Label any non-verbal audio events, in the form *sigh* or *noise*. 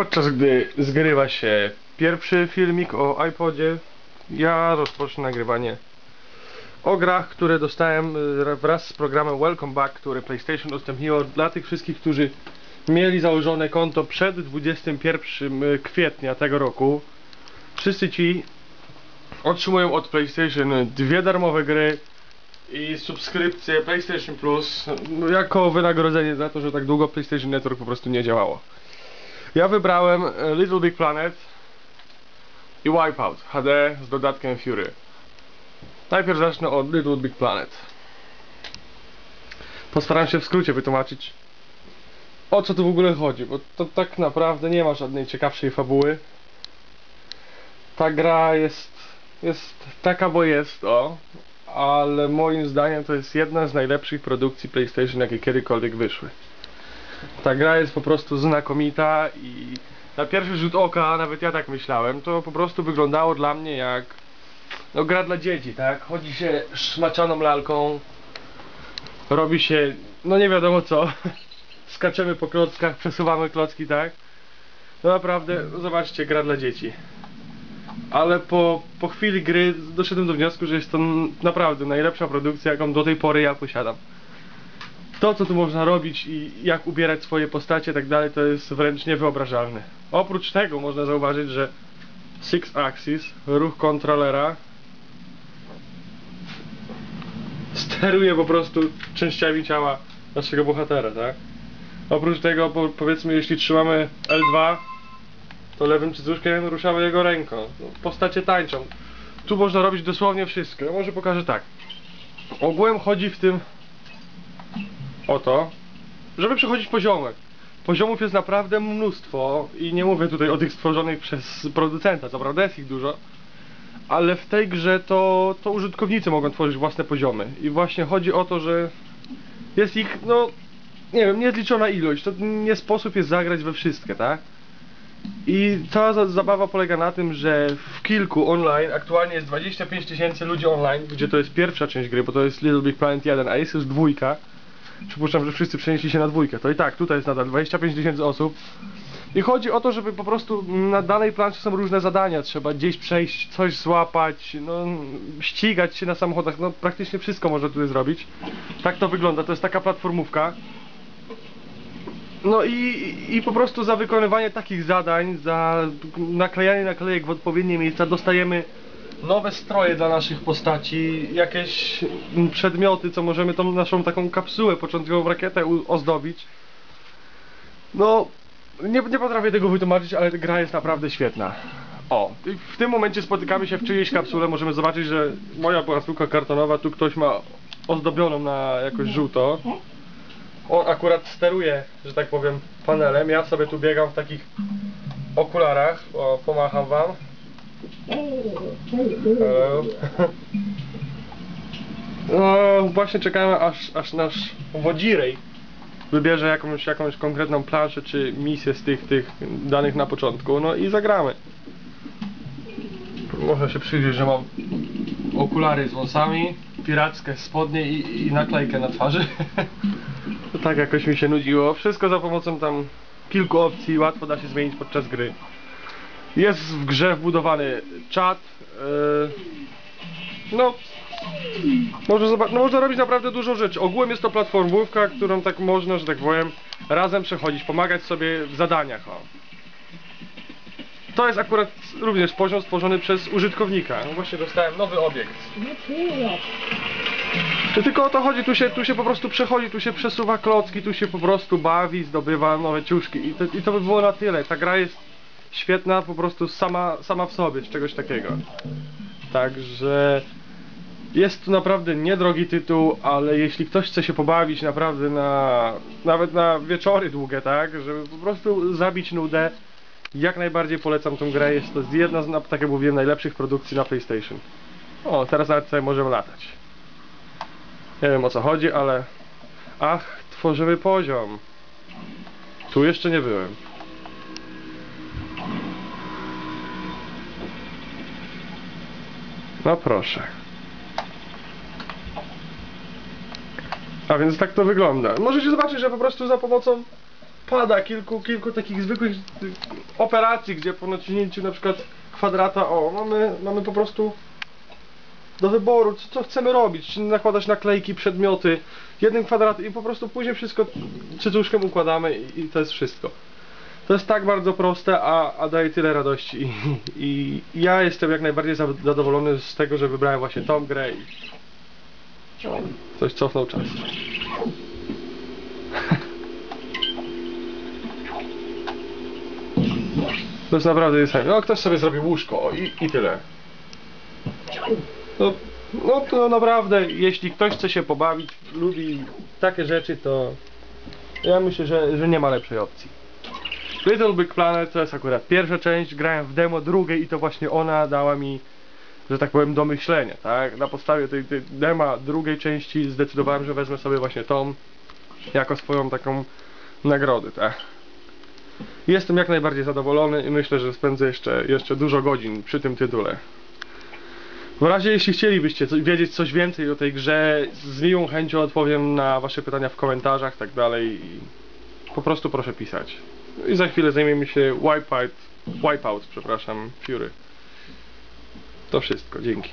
Podczas gdy zgrywa się pierwszy filmik o iPodzie, ja rozpocznę nagrywanie o grach, które dostałem y, wraz z programem Welcome Back, który PlayStation udostępniło dla tych wszystkich, którzy mieli założone konto przed 21 kwietnia tego roku. Wszyscy ci otrzymują od PlayStation dwie darmowe gry i subskrypcję PlayStation Plus jako wynagrodzenie za to, że tak długo PlayStation Network po prostu nie działało. Ja wybrałem e, Little Big Planet i Wipeout HD z dodatkiem Fury. Najpierw zacznę od Little Big Planet. Postaram się w skrócie wytłumaczyć o co tu w ogóle chodzi, bo to tak naprawdę nie ma żadnej ciekawszej fabuły. Ta gra jest, jest taka, bo jest, o, ale moim zdaniem to jest jedna z najlepszych produkcji PlayStation, jakie kiedykolwiek wyszły. Ta gra jest po prostu znakomita i na pierwszy rzut oka, nawet ja tak myślałem, to po prostu wyglądało dla mnie jak no gra dla dzieci, tak? Chodzi się szmaczaną lalką, robi się no nie wiadomo co, *laughs* skaczemy po klockach, przesuwamy klocki, tak? No naprawdę, zobaczcie, gra dla dzieci. Ale po, po chwili gry doszedłem do wniosku, że jest to naprawdę najlepsza produkcja, jaką do tej pory ja posiadam. To, co tu można robić i jak ubierać swoje postacie i tak dalej, to jest wręcz niewyobrażalne. Oprócz tego można zauważyć, że Six Axis, ruch kontrolera, steruje po prostu częściami ciała naszego bohatera, tak? Oprócz tego, po, powiedzmy, jeśli trzymamy L2, to lewym cycuszkiem ruszamy jego ręką. No, Postacie tańczą. Tu można robić dosłownie wszystko. Ja może pokażę tak. Ogółem chodzi w tym o to, żeby przechodzić poziomek. Poziomów jest naprawdę mnóstwo i nie mówię tutaj o tych stworzonych przez producenta, co prawda jest ich dużo, ale w tej grze to, to użytkownicy mogą tworzyć własne poziomy i właśnie chodzi o to, że jest ich, no nie wiem, niezliczona ilość, to nie sposób jest zagrać we wszystkie, tak? I cała za zabawa polega na tym, że w kilku online, aktualnie jest 25 tysięcy ludzi online, gdzie to jest pierwsza część gry, bo to jest Little Big Planet 1, a jest już dwójka. Przypuszczam, że wszyscy przenieśli się na dwójkę. To i tak, tutaj jest nadal 25 tysięcy osób. I chodzi o to, żeby po prostu na danej planszy są różne zadania. Trzeba gdzieś przejść, coś złapać, no, ścigać się na samochodach. No, praktycznie wszystko można tutaj zrobić. Tak to wygląda. To jest taka platformówka. No i, i po prostu za wykonywanie takich zadań, za naklejanie naklejek w odpowiednie miejsca dostajemy nowe stroje dla naszych postaci, jakieś przedmioty, co możemy tą naszą taką kapsułę, początkową rakietę ozdobić. No, nie, nie potrafię tego wytłumaczyć, ale gra jest naprawdę świetna. O, w tym momencie spotykamy się w czyjejś kapsule, możemy zobaczyć, że moja płaszczówka kartonowa, tu ktoś ma ozdobioną na jakoś żółto. On akurat steruje, że tak powiem, panelem. Ja sobie tu biegam w takich okularach. O, pomacham wam. Hello. *laughs* No, właśnie czekamy aż, aż nasz wodzirej wybierze jakąś, jakąś konkretną planszę czy misję z tych, tych danych na początku. No i zagramy. Można się przyjrzeć, że mam okulary z wąsami, pirackie spodnie i, i naklejkę na twarzy. *laughs* Tak jakoś mi się nudziło. Wszystko za pomocą tam kilku opcji, łatwo da się zmienić podczas gry. Jest w grze wbudowany czat. Yy, no, można, no, można robić naprawdę dużo rzeczy. Ogółem jest to platformówka, którą tak można, że tak powiem, razem przechodzić, pomagać sobie w zadaniach. O. To jest akurat również poziom stworzony przez użytkownika. No właśnie dostałem nowy obiekt. To tylko o to chodzi, tu się, tu się po prostu przechodzi, tu się przesuwa klocki, tu się po prostu bawi, zdobywa nowe ciuszki i to, i to by było na tyle. Ta gra jest świetna po prostu sama, sama w sobie, z czegoś takiego. Także jest to naprawdę niedrogi tytuł, ale jeśli ktoś chce się pobawić naprawdę na, nawet na wieczory długie, tak, żeby po prostu zabić nudę, jak najbardziej polecam tą grę, jest to jedna z, tak jak mówiłem, najlepszych produkcji na PlayStation. O, teraz nawet sobie możemy latać. Nie wiem o co chodzi, ale... Ach, tworzymy poziom. Tu jeszcze nie byłem. No proszę. A więc tak to wygląda. Możecie zobaczyć, że po prostu za pomocą pada kilku, kilku takich zwykłych y, operacji, gdzie po naciśnięciu na przykład kwadrata, o, mamy, mamy po prostu do wyboru, co, co chcemy robić, czy nakładać naklejki, przedmioty, jednym kwadratem i po prostu później wszystko cycuszkiem układamy i, i to jest wszystko. To jest tak bardzo proste, a, a daje tyle radości i, ja jestem jak najbardziej za- zadowolony z tego, że wybrałem właśnie tą grę i coś cofnął czas. *laughs* To jest naprawdę jest No ktoś sobie zrobił łóżko i, i tyle. No, no to naprawdę, jeśli ktoś chce się pobawić, lubi takie rzeczy, to ja myślę, że, że nie ma lepszej opcji. Little Big Planet to jest akurat pierwsza część, grałem w demo drugiej i to właśnie ona dała mi, że tak powiem, do myślenia, tak? Na podstawie tej, tej drugiej części zdecydowałem, że wezmę sobie właśnie tą jako swoją taką nagrodę, tak? Jestem jak najbardziej zadowolony i myślę, że spędzę jeszcze, jeszcze dużo godzin przy tym tytule. W razie jeśli chcielibyście wiedzieć coś więcej o tej grze, z miłą chęcią odpowiem na wasze pytania w komentarzach, tak dalej i po prostu proszę pisać. I za chwilę zajmiemy się Wipeout, przepraszam, Fury. To wszystko, dzięki.